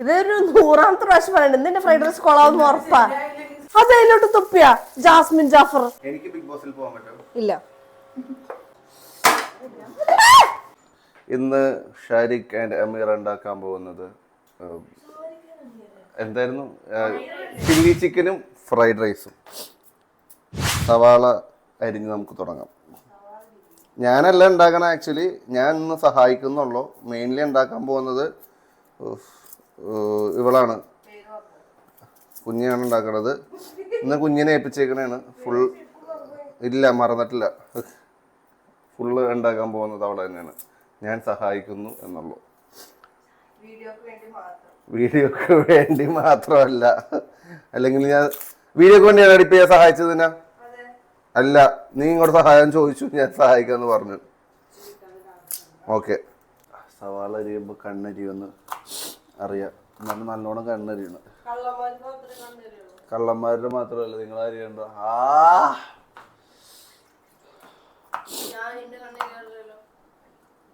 ഇതൊരു നൂറാമത്തെ പ്രാവശ്യം പറയണ്ട. നിന്റെ ഫ്രൈഡ് റൈസ് കൊളാവുന്ന ഉറപ്പാ. അത് അതിലോട്ട് തുപ്പിയ. ജാസ്മിൻ ജാഫർ. എനിക്ക് ബിഗ് ബോസിൽ പോകാൻ പറ്റും ഇല്ല. ഇന്ന് ഷാരിഖ് ആൻഡ് അമീർ ഉണ്ടാക്കാൻ പോകുന്നത് ഉം, എന്തായിരുന്നു? ചില്ലി ചിക്കനും ഫ്രൈഡ് റൈസും സവാള അരിഞ്ഞ് നമുക്ക് തുടങ്ങാം. ഞാനല്ല ഉണ്ടാക്കണം ആക്ച്വലി ഞാൻ ഇന്ന് സഹായിക്കുന്നുള്ളൂ. മെയിൻലി ഉണ്ടാക്കാൻ പോകുന്നത് ഇവളാണ്. കുഞ്ഞാണ് ഉണ്ടാക്കണത്. ഇന്ന് കുഞ്ഞിനെ ഏൽപ്പിച്ചേക്കണേണ്. ഫുൾ ഇല്ല മറന്നിട്ടില്ല. ഫുള്ള് ഉണ്ടാക്കാൻ പോകുന്നത് അവളെ തന്നെയാണ്. ഞാൻ സഹായിക്കുന്നു എന്നുള്ളൂ. വീഡിയോക്ക് വേണ്ടി മാത്രമല്ല. അല്ലെങ്കിൽ ഞാൻ വീഡിയോക്ക് വേണ്ടിയാണ് ഇപ്പം ഞാൻ സഹായിച്ചതിനാ അല്ല നീ ഇങ്ങോട്ട് സഹായം ചോദിച്ചു ഞാൻ സഹായിക്കാന്ന് പറഞ്ഞു. ഓക്കെ. സവാള അരിയുമ്പോൾ കണ്ണരിയുമെന്ന് അറിയാം. എന്നാലും നല്ലോണം കണ്ണരിയണം. കള്ളന്മാരുടെ മാത്രമല്ല നിങ്ങൾ അറിയണ്ട ആ!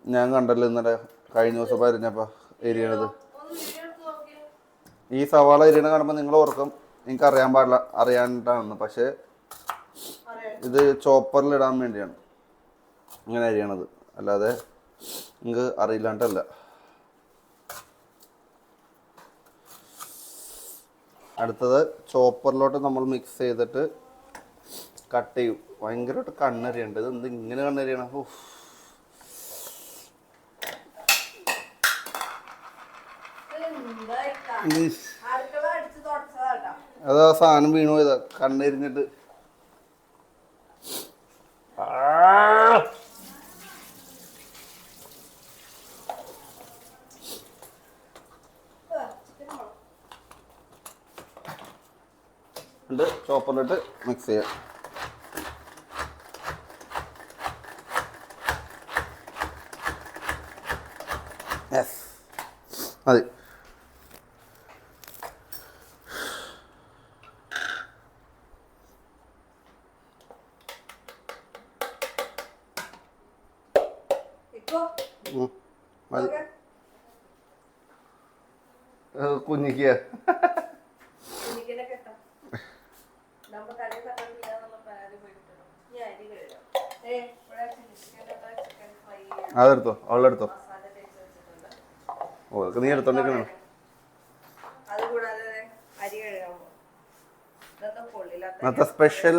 ഞാൻ കണ്ടല്ലോ ഇന്നലെ കഴിഞ്ഞ ദിവസം പരിഞ്ഞപ്പ എരിയണത് ഈ സവാള എരിയണ കാണുമ്പോൾ നിങ്ങൾ ഓർക്കും എനിക്ക് അറിയാൻ പാടില്ല അറിയാണ്ടാണെന്ന്. പക്ഷേ ഇത് ചോപ്പറിൽ ഇടാൻ വേണ്ടിയാണ്. ഇങ്ങനെ അരിയണത്. അല്ലാതെ നിങ്ങൾക്ക് അറിയില്ലാണ്ടല്ല. അടുത്തത് ചോപ്പറിലോട്ട് നമ്മൾ മിക്സ് ചെയ്തിട്ട് കട്ട് ചെയ്യും. ഭയങ്കരമായിട്ട് കണ്ണരിയുണ്ട്. ഇത് എന്ത് ഇങ്ങനെ കണ്ണരിയണം? ഉഫ്. അത് അതാ സാധനം വീണു പോയതാ. കണ്ണെരിഞ്ഞിട്ട്. എന്നിട്ട് ചോപ്പറിലിട്ട് മിക്സ് ചെയ്യാം. യെസ് മതി ഉം. മതി ഏഹ് കുഞ്ഞിക്ക് അതെടുത്തോ അവളെടുത്തോ ഓ അതൊക്കെ നീ എടുത്തോണ്ടിരിക്കണം അരി കഴുകാമോ ഇതൊന്നും കൊള്ളില്ലാത്ത ഇന്നത്തെ സ്പെഷ്യൽ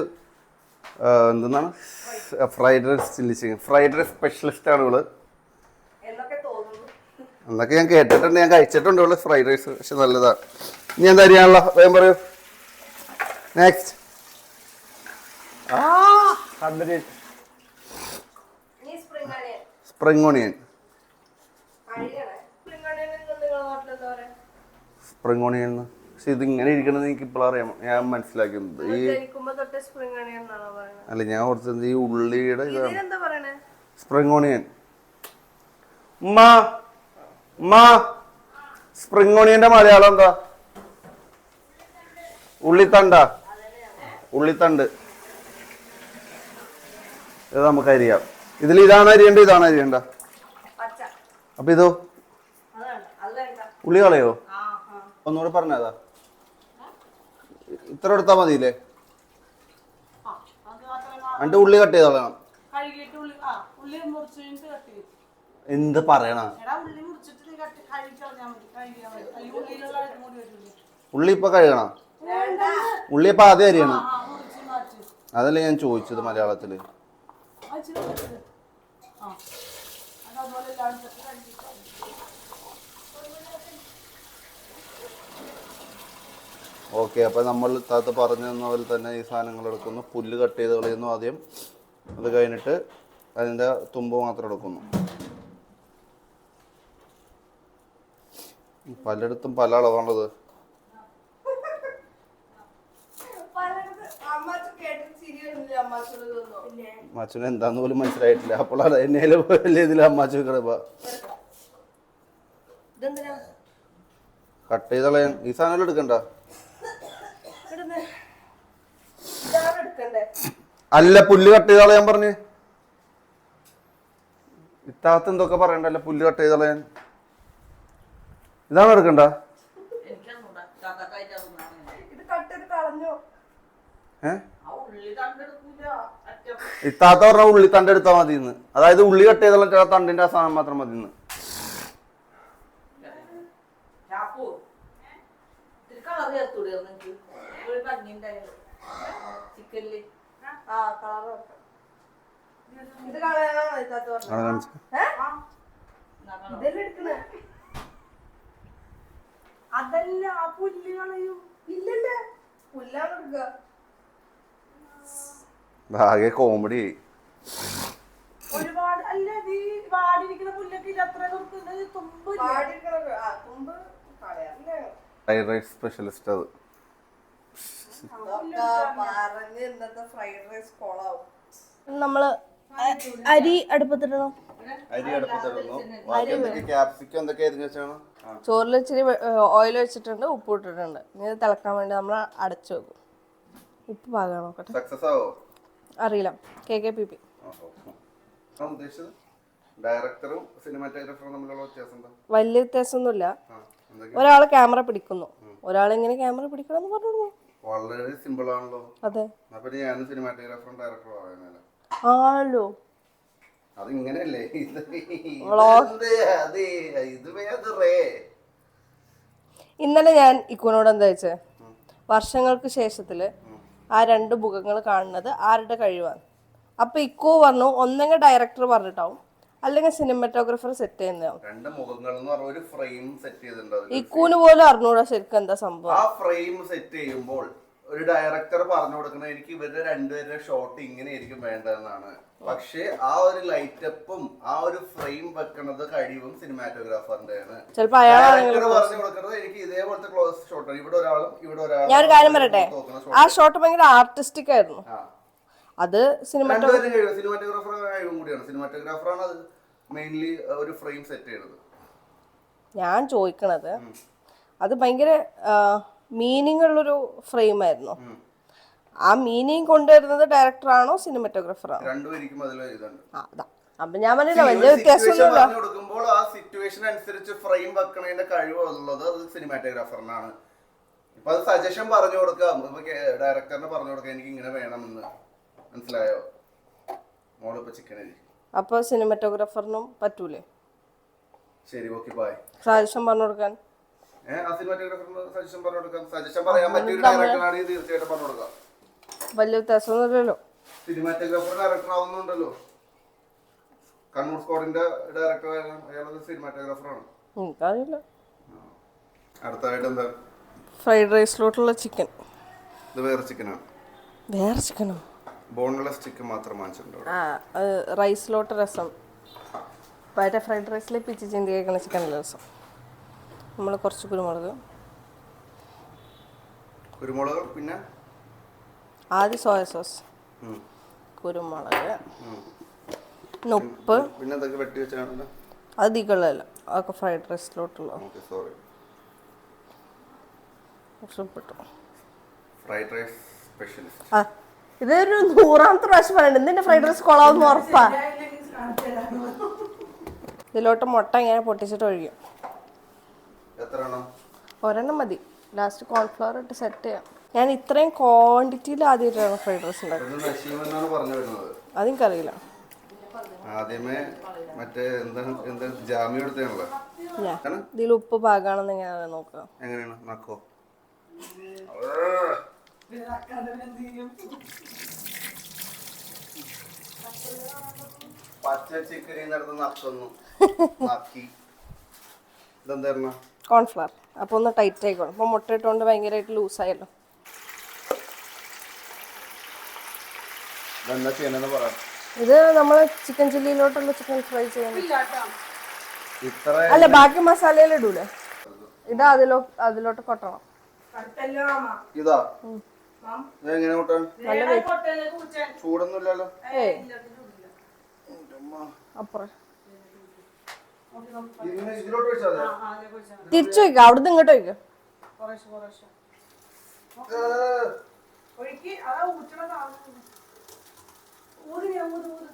എന്താണ് fried rice chilli chicken fried rice specialist ആണ് ഇവൾ. എന്നൊക്കെ തോന്നുന്നു. എന്നൊക്കെ ഞാൻ കേട്ടിട്ടുണ്ട് ഞാൻ കഴിച്ചിട്ടുണ്ട് ഇവൾ ഫ്രൈഡ് റൈസ് പക്ഷെ നല്ലതാണ് ഇനി എന്താ അറിയാനുള്ള വേഗം പറയൂ. Next spring onion spring onion പക്ഷെ ഇത് ഇങ്ങനെ ഇരിക്കണത് എനിക്ക് ഇപ്പോഴറിയാം ഞാൻ മനസ്സിലാക്കുന്നത് ഈ സ്പ്രിംഗ് അല്ല ഞാൻ ഓർത്തത് ഈ ഉള്ളിയുടെ ഇതാണ്. സ്പ്രിംഗ് ഓണിയൻ ഉമ്മ മാ സ്പ്രിംഗ് ഓണിയന്റെ മലയാളം എന്താ? ഉള്ളിത്തണ്ട. ഉള്ളിത്തണ്ട്. ഇത് നമുക്ക് അരിയാം. ഇതിൽ ഇതാണ് അരിയണ്ട ഇതാണ് അരിയണ്ട. അപ്പൊ ഇതോ? ഉള്ളി കളയോ? ഒന്നുകൂടെ പറഞ്ഞതാ. ഇത്ര എടുത്താ മതിയില്ലേ? എന്നിട്ട് ഉള്ളി കട്ട് ചെയ്ത് കളയണം. എന്ത് പറയണ? ഉള്ളി ഇപ്പൊ കഴുകണം? ഉള്ളി ഇപ്പൊ ആദ്യം അരിയണം? അതല്ലേ ഞാൻ ചോദിച്ചത് മലയാളത്തിൽ. അതുപോലെ ഓക്കെ അപ്പോൾ നമ്മൾ താത്ത പറഞ്ഞു തന്ന പോലെ തന്നെ ഈ സാധനങ്ങൾ എടുക്കുന്നു. പുല്ല് കട്ട് ചെയ്ത് കളയുന്നു ആദ്യം. അത് കഴിഞ്ഞിട്ട് അതിന്റെ തുമ്പ് മാത്രം എടുക്കുന്നു. പലയിടത്തും പല അളവാണത്. അമ്മാച്ചന് എന്താന്ന് പോലും മനസ്സിലായിട്ടില്ല. അപ്പോഴാണ് എന്നേലും വലിയ ഇതിൽ അമ്മാച്ചു കിടപ്പ കട്ട് ചെയ്തളയാൻ ഈ സാധനം എടുക്കണ്ട ഇടുന്നേ ഇതാണ് എടുക്കണ്ടേ അല്ല പുല്ല് കട്ട് ചെയ്ത് കളയാൻ പറഞ്ഞു. ഇത്താത്ത എന്തൊക്കെ എന്തൊക്കെ പറയണ്ടല്ലോ പുല്ല് കട്ട് ചെയ്ത് കളയാൻ ഇതാണ് എടുക്കണ്ട. ഇത്താത്ത പറഞ്ഞ ഉള്ളി തണ്ട് എടുത്താൽ മതി ഇന്ന് അതായത് ഉള്ളി കട്ട് ചെയ്തുള്ള ചില തണ്ടിന്റെ ആ സാധനം മാത്രം മതി ഇന്ന് ചിക്കനിൽ. ഇത്. ഇതല്ലേ എടുക്കണേ? അതല്ല ആ പുല്ല് കളയും ഇല്ലല്ലേ? പുല്ലാണ് എടുക്കുക കോമഡി ഒരുപാട് അല്ല ഈ വാടിയിരിക്കുന്ന പുല്ലൊക്കെ ഇല്ല? അത്ര തുമ്പ് കളയാറില്ലേ. ഫ്രൈഡ് റൈസ് സ്പെഷ്യലിസ്റ്റ് അത് ഇതൊക്കെ പറഞ്ഞ് ഇന്നത്തെ ഫ്രൈഡ് റൈസ് കൊളാവും നമ്മൾ അരി അടുപ്പത്തിടണം അരി അടുപ്പത്തിടുന്നു ബാക്കി എന്തൊക്കെ ക്യാപ്സിക്കം എന്തൊക്കെ അരിഞ്ഞു വെച്ചാണ്? ചോറിൽ ഇച്ചിരി ഓയിൽ വെച്ചിട്ടുണ്ട് ഉപ്പ് ഇട്ടിട്ടുണ്ട്. ഇനി ഇത് തിളക്കാൻ വേണ്ടി നമ്മൾ അടച്ചു വെക്കും. ഉപ്പ് പാകാൻ നോക്കട്ടെ. സക്സസ് ആവോ? അറിയില്ല. K K P P. ഉദ്ദേശിച്ചത്. ഡയറക്ടറും സിനിമാറ്റോഗ്രാഫറും തമ്മിലുള്ള വ്യത്യാസം എന്താ? വലിയ വ്യത്യാസമൊന്നുമില്ല. ഒരാൾ ക്യാമറ പിടിക്കുന്നു. ഒരാൾ ഇങ്ങനെ ക്യാമറ പിടിക്കണം എന്ന് പറഞ്ഞു വളരെ സിമ്പിൾ ആണല്ലോ. അതെ. അപ്പൊ ഞാൻ സിനിമാറ്റോഗ്രാഫറും ഡയറക്ടറും ആവുന്നല്ലേ ആണല്ലോ. അത് ഇങ്ങനെയല്ലേ. ഇത് അതെ? ഇത് വേറെ ഇന്നലെ ഞാൻ ഇക്കുനോട് എന്താ വെച്ചേ വർഷങ്ങൾക്ക് ശേഷത്തിൽ ആ രണ്ട് മുഖങ്ങൾ കാണുന്നത് ആരുടെ കഴിവാണ്? അപ്പൊ ഇക്കോ പറഞ്ഞു ഒന്നെങ്കിൽ ഡയറക്ടർ പറഞ്ഞിട്ടാവും. അല്ലെങ്കിൽ സിനിമാറ്റോഗ്രാഫർ സെറ്റ് ചെയ്യുന്നതാവും രണ്ട് മുഖങ്ങൾ എന്ന് പറഞ്ഞ ഒരു ഫ്രെയിം സെറ്റ് ചെയ്തിട്ടുണ്ട്. ഇക്കുന് പോലും അറിഞ്ഞൂടാ ശരിക്കും എന്താ സംഭവം. ആ ഫ്രെയിം സെറ്റ് ചെയ്യുമ്പോൾ ഒരു ഡയറക്ടർ പറഞ്ഞു കൊടുക്കുന്നത് എനിക്ക് ഇവരുടെ രണ്ടുപേരുടെ ഷോട്ട് ഇങ്ങനെ ആയിരിക്കും വേണ്ടതെന്നാണ്. പക്ഷെ ആ ഒരു ലൈറ്റപ്പും ആ ഒരു ഫ്രെയിം വെക്കണത് കഴിവും സിനിമാറ്റോഗ്രാഫറിന്റെയാണ് ഡയറക്ടർ പറഞ്ഞു കൊടുക്കുന്നത് എനിക്ക് ഇതേപോലത്തെ ക്ലോസ് ഷോട്ടാണ് ഇവിടെ ഒരാളും ഇവിടെ ഒരാളും ഞാൻ ഒരു കാര്യം പറയട്ടെ? ആ ഷോട്ട് ഭയങ്കര ആർട്ടിസ്റ്റിക് ആയിരുന്നു. അത് സിനിമാറ്റോഗ്രാഫർ മെയിൻലി ഒരു ഫ്രെയിം സെറ്റ് ഞാൻ ചോദിക്കണത് അത് ഭയങ്കര മീനിങ് ഉള്ളൊരു ഫ്രെയിം ആയിരുന്നു ആ മീനിങ് കൊണ്ടുവരുന്നത് രണ്ടുപേർക്കും അതിൽ ഇതുണ്ട്. അതാ. അപ്പൊ ഞാൻ പറഞ്ഞില്ല വലിയ വ്യത്യാസമൊന്നുമില്ല. കൊടുക്കുമ്പോൾ ആ സിറ്റുവേഷൻ അനുസരിച്ച് ഫ്രെയിം വെക്കണതിന്റെ കഴിവുള്ളത് അത് സിനിമാറ്റോഗ്രാഫറിനാണ് ഇപ്പൊ അത് സജഷൻ പറഞ്ഞു കൊടുക്കാം. ഇപ്പൊ ഡയറക്ടറിന് പറഞ്ഞു കൊടുക്കാം എനിക്ക് ഇങ്ങനെ വേണമെന്ന്. മനസ്സിലായോ? മോളിപ്പോ ചിക്കൻ അരി അപ്പൊ സിനിമാറ്റോഗ്രാഫറിനും പറ്റൂലേ? ശരി ഓക്കെ ബൈ സജഷൻ പറഞ്ഞു കൊടുക്കാൻ. സജഷൻ പറഞ്ഞു കൊടുക്കാം സജഷൻ പറയാൻ പറ്റിയ ഒരു ഡയറക്ടറാണെങ്കിൽ തീർച്ചയായിട്ടും പറഞ്ഞു കൊടുക്കാം. വലിയ വ്യത്യാസമൊന്നുമില്ലല്ലോ. സിനിമാറ്റോഗ്രാഫർ ഡയറക്ടർ ആവുന്നുണ്ടല്ലോ. കണ്ണൂർ സ്ക്വാഡിന്റെ ഡയറക്ടർ അയാളത് സിനിമാറ്റോഗ്രാഫറാണ് എനിക്കറിയില്ല. അടുത്തതായിട്ട് എന്താ? ഫ്രൈഡ് റൈസിലോട്ടുള്ള ചിക്കൻ ഇത് വേറെ ചിക്കനാണ് വേറെ ചിക്കനോ ബോൺലെസ് ചിക്കൻ മാത്രം വാങ്ങിച്ചിട്ടുണ്ട്. ആ റൈസിലോട്ട് രസം. മറ്റേ ഫ്രൈഡ് റൈസിൽ പിച്ച് ചിന്തി കഴിക്കുന്ന ചിക്കനിലെ രസം. നമ്മൾ കുറച്ച് കുരുമുളക്. കുരുമുളക് പിന്നെ? ആദ്യം സോയ സോസ്. കുരുമുളക്. ഉപ്പ്. പിന്നെ വെട്ടി വെച്ചാണ് അത് ദികളല്ല അതൊക്കെ ഫ്രൈഡ് റൈസിലോട്ടുള്ള. സോറി. കുറച്ച് ഉപ്പിട്ടു. Fried rice specialist. ആ. ഇതൊരു നൂറാമത്തെ പ്രാവശ്യം പറയണ്ട എന്തിന്റെ ഫ്രൈഡ് റൈസ് കൊളാവുന്ന ഉറപ്പാ. ഇതിലോട്ട് മുട്ട ഇങ്ങനെ പൊട്ടിച്ചിട്ട് ഒഴിക്കും ഒരെണ്ണം മതി. ലാസ്റ്റ് കോൺഫ്ലവർ ഇട്ട് സെറ്റ് ചെയ്യാം. ഞാൻ ഇത്രയും ക്വാണ്ടിറ്റിയിൽ ആദ്യമായിട്ടാണ് ഫ്രൈഡ് റൈസ് ഉണ്ടാക്കുന്നത്. അതെനിക്കറിയില്ല. ആദ്യമേ മറ്റേ എന്താ എന്താ ജാമ്യം എടുത്താണല്ലോ. ഇതിൽ ഉപ്പ് പാകാണെന്ന് ഞാൻ നോക്കുക. എങ്ങനെയാണ്? നക്കോ. പച്ച ചിക്കനിൽ നടന്ന് നക്കുന്നു നക്കി. ഇതെന്തായിരുന്നു? കോൺഫ്ലവർ. അപ്പോൾ ഒന്ന് ടൈറ്റ് ആയിക്കോളും. അപ്പോൾ മുട്ട ഇട്ടുകൊണ്ട് ഭയങ്കരമായിട്ട് ലൂസായല്ലോ ഇതെന്താ ചെയ്യണമെന്ന് പറ. ഇത് നമ്മൾ ചിക്കൻ ചില്ലിയിലോട്ടുള്ള ചിക്കൻ ഫ്രൈ ചെയ്യുന്നത്. ഇല്ലാട്ടോ. അല്ല ബാക്കി മസാലയിൽ ഇടൂലേ? ഇത് അതിലോ അതിലോട്ട് കൊട്ടണം. ഇത്. എങ്ങനെ കൂട്ടാൻ ചൂടൊന്നുമില്ലല്ലോ? തിരിച്ചു എന്റെ അവിടുന്ന് അപ്പുറം ഇതിന് ഈ തടക്കം പണ്ടേ ആദ്യം ഊത്. തിരിച്ചു കൊടയെ അവിടുന്ന് ഇങ്ങോട്ട് വയ്ക്കുക കുറേശ്ശെ കുറേശ്ശെ ഏ, ഒഴുക്കി അതാ ഊറ്റണതാണ് ഊതി ഞാൻ ഊത് ഊത്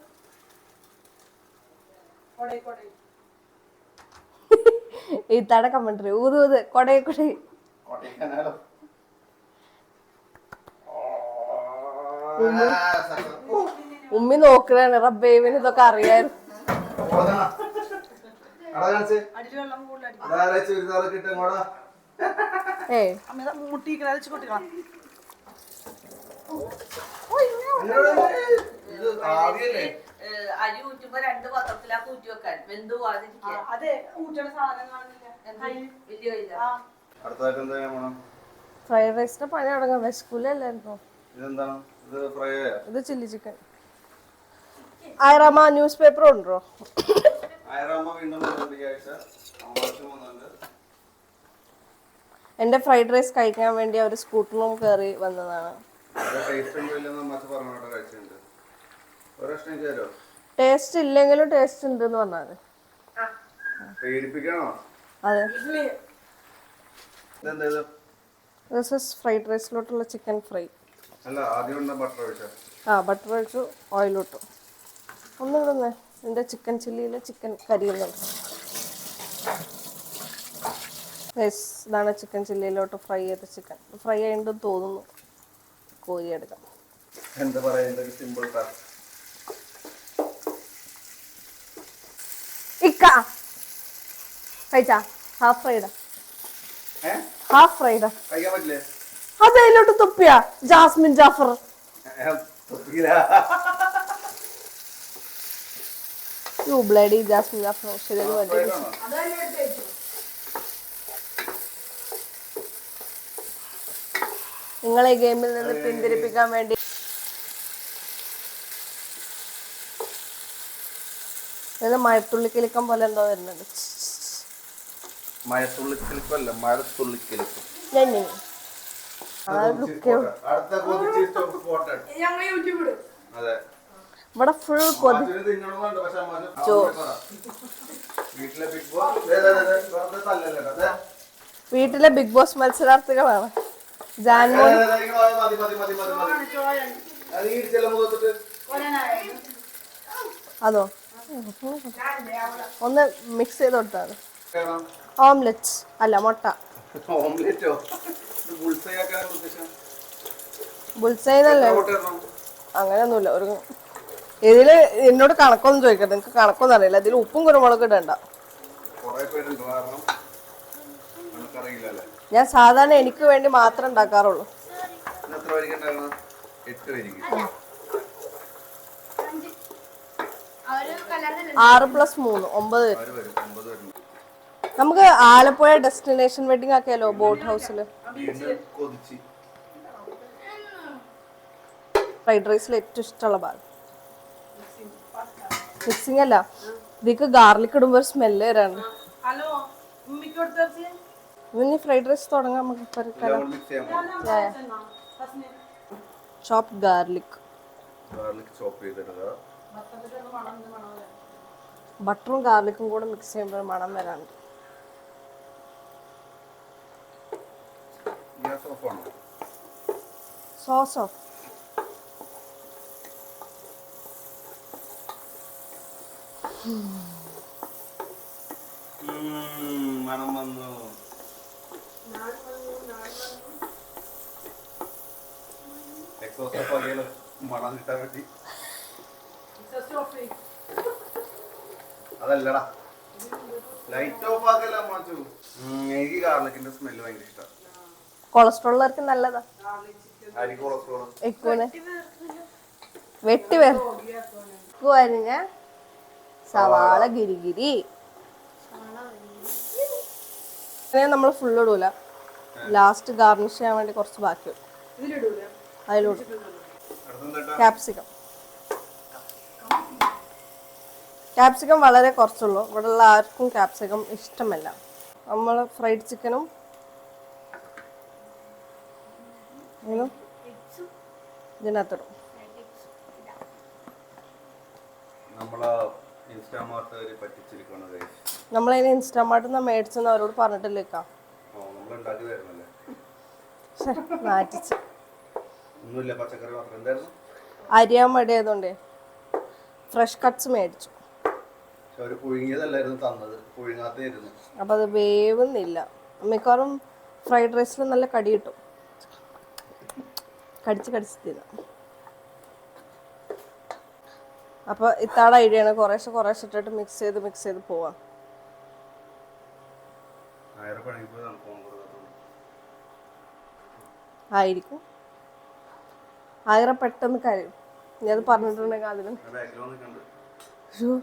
കൊടൈ കൊടൈ ഇത്താടെ കമന്ററി ഊത് ഊത് കൊടയെ കൊടേ കൊടൈക്കനാലോ ഉമ്മി നോക്കണാണ് റബ്ബേവിന് ഇതൊക്കെ അറിയായിരുന്നു ഏ. അരി ഊറ്റുമ്പോ രണ്ട് പാത്രത്തിലാക്കി ഊറ്റി വെക്കാൻ. വെന്ത് പോവാതിരിക്കാൻ. അതെ ഊറ്റണ സാധനം കാണുന്നില്ല. വലിയ അടുത്തതായിട്ട് എന്താ ഫ്രൈഡ് റൈസിന്റെ പണി തുടങ്ങാം. വിശക്കൂലല്ലായിരുന്നോ ഇതെന്താണ്? ഇത് ഫ്രൈ ഇത് ചില്ലി ചിക്കൻ. ഐറാമ ന്യൂസ് പേപ്പർ ഉണ്ടോ? ആയിരമ്മ വീണ്ടും വെള്ളിയാഴ്ച അമ്മാവശ്യം വന്നുണ്ട് എന്റെ ഫ്രൈഡ് റൈസ് കഴിക്കാൻ വേണ്ടി അവർ സ്കൂട്ടറിലും കയറി വന്നതാണ്. ടേസ്റ്റ് ഇല്ലെങ്കിലും ടേസ്റ്റ് ഉണ്ട് എന്ന് അതെ. ദിസ് ഇസ് ഫ്രൈഡ് റൈസിലോട്ടുള്ള ചിക്കൻ ഫ്രൈ ആ ബട്ടർ ഒഴിച്ചു ഓയിലിട്ടു ഒന്ന് ഇടുന്നേ. എന്റെ ചിക്കൻ ചില്ലിയിൽ ചിക്കൻ കരിയുന്നുണ്ട് യെസ് ഇതാണ് ചിക്കൻ ചില്ലിയിലോട്ട് ഫ്രൈ ചെയ്ത ചിക്കൻ ഫ്രൈ ആയിട്ടുണ്ടെന്ന് തോന്നുന്നു. കോരി എടുക്കാം. എന്താ പറയാ എന്തൊക്കെ സിമ്പിൾ ഇക്ക! കഴിച്ചാ? ഹാഫ് ഫ്രൈഡാ ഹാഫ് ഫ്രൈഡാ കഴിക്കാൻ പറ്റില്ലേ? അതിലോട്ട് തുപ്പിയ. ജാസ്മിൻ ജാഫർ. ബ്ലഡി ജാസ്മിൻ ജാഫർ. നിങ്ങളെ ഗെയിമിൽ നിന്ന് പിന്തിരിപ്പിക്കാൻ വേണ്ടി ഇത് മഴത്തുള്ളിക്കിളിക്കം പോലെ എന്തോ വരുന്നുണ്ട്. മഴത്തുള്ളിക്കിളിപ്പല്ല മഴത്തുള്ളിക്കിളിപ്പ് ഞാൻ ഇവിടെ ഫുൾ കൊതി. വീട്ടിലെ ബിഗ് ബോസ് മത്സരാർത്ഥികളാണ്. ജാൻമോൻ. അത് ഒന്ന് മിക്സ് ചെയ്ത് കൊടുത്താണ് വേണം. ഓംലെറ്റ് അല്ല മുട്ട. ഓംലെറ്റോ അങ്ങനെയൊന്നുമില്ല. ഒരു ഇതിൽ എന്നോട് കണക്കൊന്നും ചോദിക്കട്ടെ നിങ്ങൾക്ക് കണക്കൊന്നും അറിയില്ല. ഇതിൽ ഉപ്പും കുരുമുളകും ഇടണ്ട. ഞാൻ സാധാരണ എനിക്ക് വേണ്ടി മാത്രം ഉണ്ടാക്കാറുള്ളൂ. ആറ് പ്ലസ് മൂന്ന്. ഒമ്പത് നമുക്ക് ആലപ്പുഴ ഡെസ്റ്റിനേഷൻ വെഡിങ് ആക്കിയാലോ ബോട്ട് ഹൗസിൽ കൊതിച്ച്. ഫ്രൈഡ് റൈസിൽ ഏറ്റവും ഇഷ്ടമുള്ള ഭാഗം. മിക്സിങ് അല്ല. ഇതിക്ക് ഗാർലിക് ഇടുമ്പോൾ ഒരു സ്മെല്ല് വരാണ്. ഹലോ ഉമ്മിക്ക് കൊടുത്തേ ഇനി ഫ്രൈഡ് റൈസ് തുടങ്ങാം നമുക്ക് ചോപ്പ് ഗാർലിക് ഗാർലിക് ചോപ്പ് ചെയ്തിടുക. ബട്ടറും ഗാർലിക്കും കൂടെ മിക്സ് ചെയ്യുമ്പോൾ മണം വരാണ്ട്. ഗ്യാസ് ഓഫ് ആണോ സോസോ മണം വന്നു എക്സോസ്റ്റ് ഓഫ് ആക്കിയാലോ മണം കിട്ടാൻ വേണ്ടി അതല്ലടാ ലൈറ്റ് ഓഫ് ആക്കല്ല മാച്ചു എനിക്ക് ഗാർലിക്കിന്റെ സ്മെല്ല് ഭയങ്കര ഇഷ്ടം. കൊളസ്ട്രോൾ ഉള്ളവർക്ക് നല്ലതാ. എക്കൂന് വെട്ടി വരഞ്ഞ സവാള ഗിരിഗിരി. നമ്മൾ ഫുൾ ഇടൂല. ലാസ്റ്റ് ഗാർണിഷ് ചെയ്യാൻ വേണ്ടി കുറച്ച് ബാക്കി അതിലൂടെ. ക്യാപ്സിക്കം ക്യാപ്സിക്കം വളരെ കുറച്ചുള്ളൂ. ഇവിടെ ഉള്ള ആർക്കും ക്യാപ്സിക്കം ഇഷ്ടമല്ല. നമ്മൾ ഫ്രൈഡ് ചിക്കനും ഇതും ഇതിനകത്തിടും. നമ്മളതിന് ഇൻസ്റ്റാമാർട്ടിൽ നിന്ന് മേടിച്ചെന്ന് അവരോട് പറഞ്ഞിട്ടില്ലേക്കാ അരിയാൻ മടി ഫ്രഷ് കട്ട്സ് മേടിച്ചു. അപ്പം അത് വേവുന്നില്ല. മിക്കവാറും ഫ്രൈഡ് റൈസിൽ നല്ല കടി കിട്ടും. കടിച്ച് കടിച്ച് തിന്നാം. അപ്പോൾ ഇത്താടെ ഐഡിയ ആണ് കുറേശ്ശെ കുറേശ്ശെ ഇട്ടിട്ട് മിക്സ് ചെയ്ത് മിക്സ് ചെയ്ത് പോവാം. ആയിരിക്കും. ആയിര പെട്ടെന്ന് കരയും. ഞാൻ പറഞ്ഞിട്ടുണ്ടെങ്കിൽ അയ്യോ.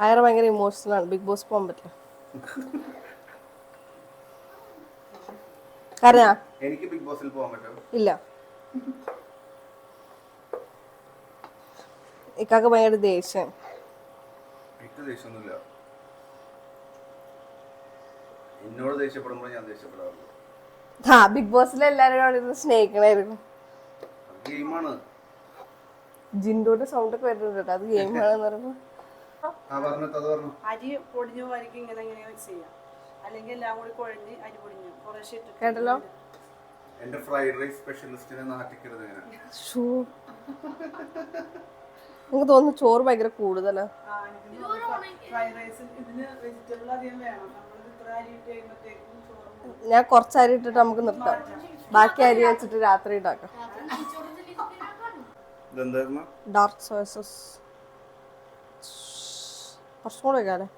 ആയിര ഭയങ്കര ഇമോഷണൽ ആണ്. ബിഗ് ബോസ് പോകാൻ പറ്റില്ല. എനിക്ക് ബിഗ് ബോസിൽ പോകാൻ പറ്റും ഇല്ല. ഇക്കാക്ക് ഭയങ്കര ദേഷ്യം. എനിക്ക് ദേഷ്യമൊന്നുമില്ല. എന്നോട് ദേഷ്യപ്പെടുമ്പോൾ ഞാൻ ദേഷ്യപ്പെടാറുള്ളൂ. ആ ബിഗ് ബോസിൽ എല്ലാവരും സ്നേഹിക്കണായിരുന്നു. ഗെയിമാണ്. ജിൻഡോന്റെ സൗണ്ട് ഒക്കെ വരുന്നുണ്ട് കേട്ടോ. അത് ഗെയിം ആണെന്ന് പറയുമ്പോൾ ആ പറഞ്ഞത് അത് പറഞ്ഞു. അരി പൊടിഞ്ഞു ഇങ്ങനെ ഇങ്ങനെ ചെയ്യാം. അല്ലെങ്കിൽ എല്ലാം കൂടി കുഴഞ്ഞ് അരി പൊടിഞ്ഞു കുറേശ്ശെ ഇട്ടിട്ട് കേട്ടല്ലോ? എന്റെ ഫ്രൈഡ് റൈസ് സ്പെഷ്യലിസ്റ്റിനെ നാട്ടിക്കരുത് ഷൂ എനിക്ക് തോന്നുന്നു ചോറ് ഭയങ്കര കൂടുതലാ. ഫ്രൈഡ് റൈസ് ഇതിന് വെജിറ്റബിൾ അധികം വേണം. നമ്മൾ ഇത്ര അരി ഇട്ട് കഴിയുമ്പോഴത്തേക്കും ഞാൻ കുറച്ച് അരി ഇട്ടിട്ട് നമുക്ക് നിർത്താം. ബാക്കി അരി വെച്ചിട്ട് രാത്രി ഉണ്ടാക്കാം. ഡാർക്ക് സോയസസ് കുറച്ചും കൂടെ വെക്കാല്ലേ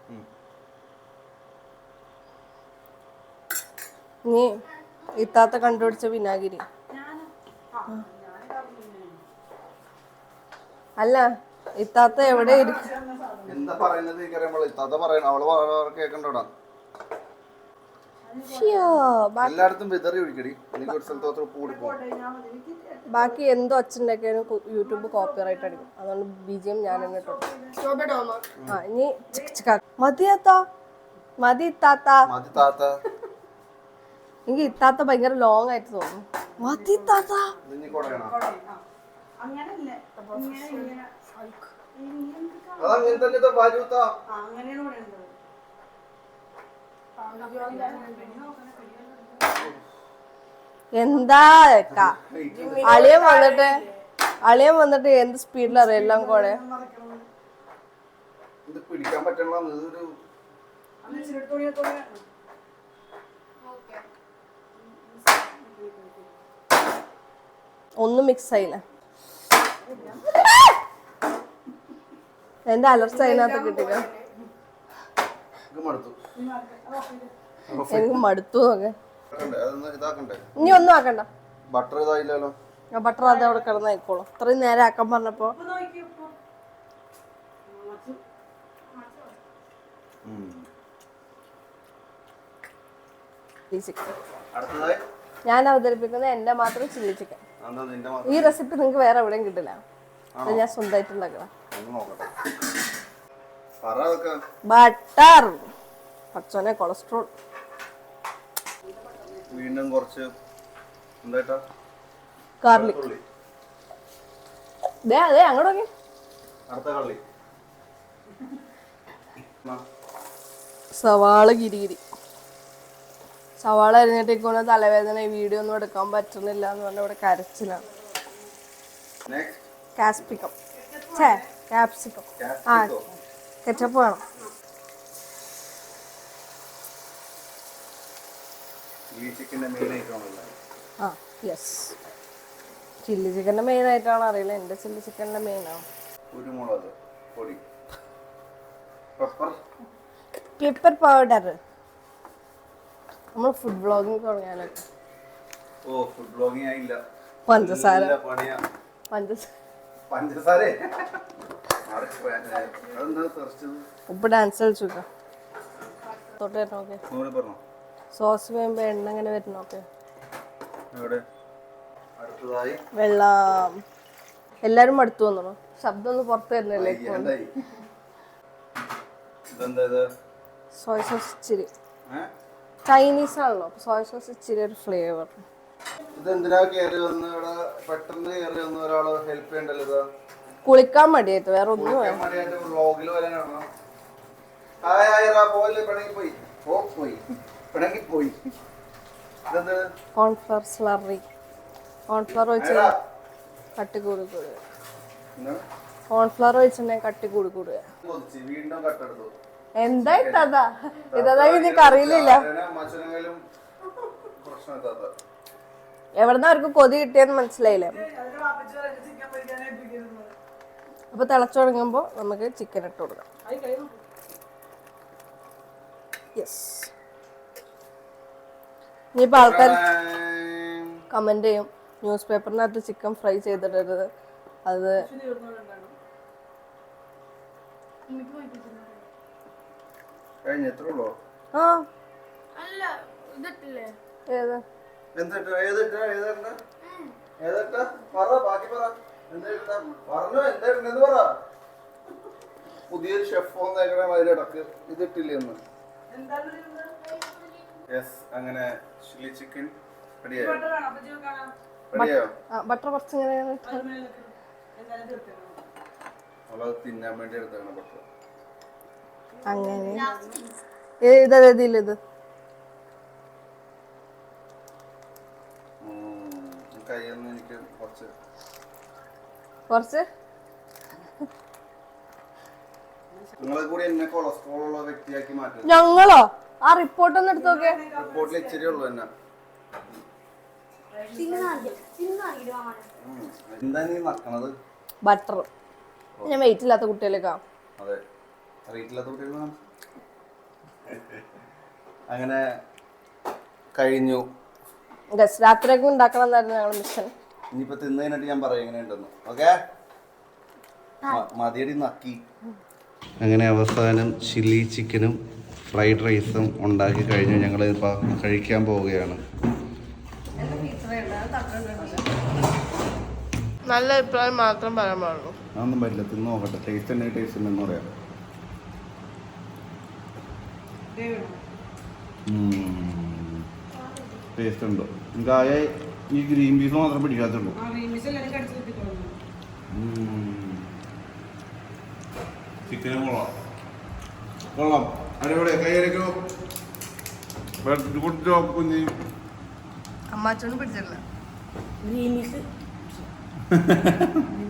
നീ ഇത്താത്ത കണ്ടുപിടിച്ച വിനാഗിരി. അല്ല ഇത്താത്ത എവിടെ എന്താ പറയുന്നത് ഇത്താത്ത പറയണ. അവൾ എല്ലായിടത്തും വിതറി ഒഴിക്കടി. എനിക്ക് ഒരു സ്ഥലത്ത് കൂടി പോകും. ബാക്കി എന്തോ അച്ഛന്റെയൊക്കെയാണ് യൂട്യൂബ് കോപ്പിറൈറ്റ് അടിക്കും. അതുകൊണ്ട് ബി ജി എം ഞാൻ തന്നെ ഇട്ടു. ആ ഇനി ചിക്ക മതി ഇത്താത്ത. മതി താത്ത. എനിക്ക് ഇത്താത്ത ഭയങ്കര ലോങ് ആയിട്ട് തോന്നുന്നു. മതി താത്ത എന്താ അളിയൻ വന്നിട്ട് അളിയൻ വന്നിട്ട് എന്ത് സ്പീഡിൽ അറിയാം എല്ലാം കൂടെ? പിടിക്കാൻ പറ്റണ ഇതൊരു അന്ന് ഇച്ചിരി തുണിയത്തോടെ ഒന്നും മിക്സ് ആയില്ല എന്റെ അലർച്ച അതിനകത്ത് മടുത്തു. എനിക്ക് മടുത്തു നോക്കെ ഇനി ഒന്നും ആക്കണ്ട. ബട്ടർ ഇതായില്ലല്ലോ. ആ ബട്ടർ അത് അവിടെ കിടന്നായിക്കോളും ഇത്രയും നേരം ആക്കാൻ പറഞ്ഞപ്പോ. ഞാൻ അവതരിപ്പിക്കുന്നത് എന്റെ മാത്രം ചില്ലി ചിക്കൻ ഈ റെസിപ്പി നിങ്ങൾക്ക് വേറെ എവിടെയും കിട്ടില്ല. ഞാൻ സ്വന്തമായിട്ട് ഉണ്ടാക്കണം ബട്ടർ പച്ചോനെ കൊളസ്ട്രോൾ വീണ്ടും കുറച്ച് ഗാർലിക് ദേ അതെ അങ്ങോട്ടൊക്കെ സവാള ഗിരിഗിരി സവാള അരിഞ്ഞിട്ടേക്കൊന്ന് തലവേദന ഈ വീഡിയോ ഒന്നും എടുക്കാൻ പറ്റുന്നില്ല എന്ന് പറഞ്ഞ ഇവിടെ കരച്ചിലാണ്. കാസ്പിക്കം. ഛേ കാപ്സിക്കം. ആ കെച്ചപ്പ് വേണം. ആ യെസ് ചില്ലി ചിക്കന്റെ മെയിൻ ആയിട്ടാണ് അറിയില്ല. എന്റെ ചില്ലി ചിക്കന്റെ മെയിൻ ആണ്? കുരുമുളക് പൊടി. പെപ്പർ പൗഡർ നമ്മൾ ഫുഡ് ബ്ലോഗിംഗ് തുടങ്ങിയാലൊക്കെ. ഓ ഫുഡ് ബ്ലോഗിംഗ് ആയില്ല. പഞ്ചസാര. പഞ്ചസാര? ഉപ്പ് ഡാൻസ് കളിച്ചു തൊട്ട് വരണം ഓക്കെ സോസ് വേമ്പോ എണ്ണ എങ്ങനെ വരണം ഓക്കെ വെള്ളം. എല്ലാരും അടുത്ത് വന്നോ ശബ്ദം ഒന്ന് പുറത്ത് വരുന്നല്ലേ? സോയ സോസ് ഇച്ചിരി? ചൈനീസ് ആണല്ലോ സോയ സോസ് ഇച്ചിരി ഒരു ഫ്ലേവർ ഇതെന്തിനാ കയറി വന്ന് ഇവിടെ പെട്ടെന്ന് കയറി വന്ന് ഒരാൾ ഹെൽപ്പ് ചെയ്യണ്ടല്ലോ ഇത്? കുളിക്കാൻ മടിയായിട്ട് വേറെ ഒന്നും വേണം മടിയായിട്ട് വ്ളോഗിൽ വരാനാണോ? ഹായ് ഹായ് റാ പോലെ പിണങ്ങി പോയി. ഓ പോയി. പിണങ്ങി പോയി. ഇതെന്ത്? Cornflour slurry cornflour? കട്ടി കൂടി കൂടി എന്താണ് കോൺഫ്ലവർ വെച്ചിട്ടുണ്ടെങ്കിൽ കട്ടി കൂടി കൂടുക. വീണ്ടും കട്ടെടുത്തു. എന്താ ഇത്തതാ ഇതാ നിനക്ക് അറിയില്ല അമ്മച്ചനെങ്കിലും പ്രശ്നം എത്താത്ത എവിടുന്ന അവർക്ക് കൊതി കിട്ടിയെന്ന് മനസ്സിലായില്ലേ? അപ്പൊ തിളച്ചു തുടങ്ങുമ്പോ നമുക്ക് ചിക്കൻ ഇട്ട് കൊടുക്കാം. യെസ് ഇനിയിപ്പോ ആൾക്കാർ കമന്റ് ചെയ്യും. ന്യൂസ് പേപ്പറിനകത്ത് ചിക്കൻ ഫ്രൈ ചെയ്തിടരുത്. അത് തീർന്നുകൊണ്ടാണ് കഴിഞ്ഞ എത്ര ഉള്ളോ ആ. അല്ല ഇതിട്ടില്ലേ? ഏത്? എന്തിട്ട്? ഏതിട്ടാ? ഏതാ ഏതാ പറ ബാക്കി പറ. എന്താ പറഞ്ഞു എന്താ പറ. പുതിയൊരു ഷെഫ് വന്നേക്കണ അതിലിടക്ക് ഇതിട്ടില്ലെന്ന്? യെസ് അങ്ങനെ ചില്ലി ചിക്കൻ റെഡിയായോ? ബട്ടർ റെഡിയായോ? ബട്ടർ കുറച്ച് ഇങ്ങനെ തിന്നാൻ വേണ്ടി എടുത്തേക്കണം പട്ടു അങ്ങനെ. ഏ, ഇതാ ഇതാ, ഇതില്ല ഇത്. കയ്യൊന്നും എനിക്ക് കുറച്ച്. കുറച്ച്? നിങ്ങളെ കൂടി എന്നെ കൊളസ്ട്രോൾ വ്യക്തിയാക്കി മാറ്റും ഞങ്ങളോ? ആ റിപ്പോർട്ട് ഒന്ന് എടുത്ത് നോക്കിയേ. റിപ്പോർട്ടിൽ ഇച്ചിരി ഉള്ളു എന്നെ. ഉം. എന്താ നീ നക്കണത് ബട്ടർ ഞാൻ വെയിറ്റ് ഇല്ലാത്ത കുട്ടികളേക്കാ. അതെ കുട്ടികളാണ് അങ്ങനെ കഴിഞ്ഞു. ഗസ് രാത്രിയൊക്കെ ഉണ്ടാക്കണം എന്നായിരുന്നു ഞങ്ങളുടെ മിഷൻ. ഇനിയിപ്പോ ഞാൻ പറയാം എങ്ങനെയുണ്ടെന്ന്. ഓക്കെ? മതിയടി നക്കി. അങ്ങനെ അവസാനം ചില്ലി ചിക്കനും ഫ്രൈഡ് റൈസും ഉണ്ടാക്കി കഴിഞ്ഞു. ഞങ്ങൾ ഇപ്പോൾ കഴിക്കാൻ പോവുകയാണ്. നല്ല അഭിപ്രായം മാത്രം പറയാൻ പാടുള്ളൂ. അതൊന്നും പറ്റില്ല. തിന്ന് നോക്കട്ടെ. ടേസ്റ്റ് ഉണ്ടെങ്കിൽ ടേസ്റ്റ് ഉണ്ടെന്ന് പറയാം. ടേസ്റ്റ് ഉണ്ടോ? ആകെ ഈ ഗ്രീൻ പീസ് മാത്രം പിടിക്കാത്തുള്ളൂ. കടിച്ചു ചിക്കനും കൊള്ളാം. കൊള്ളാം. അടിപൊളി കൈയടിക്കോ ഗുഡ് ജോബ് കുഞ്ഞി? അമ്മാച്ചോണ്ട് പിടിച്ചില്ല റീമിസ്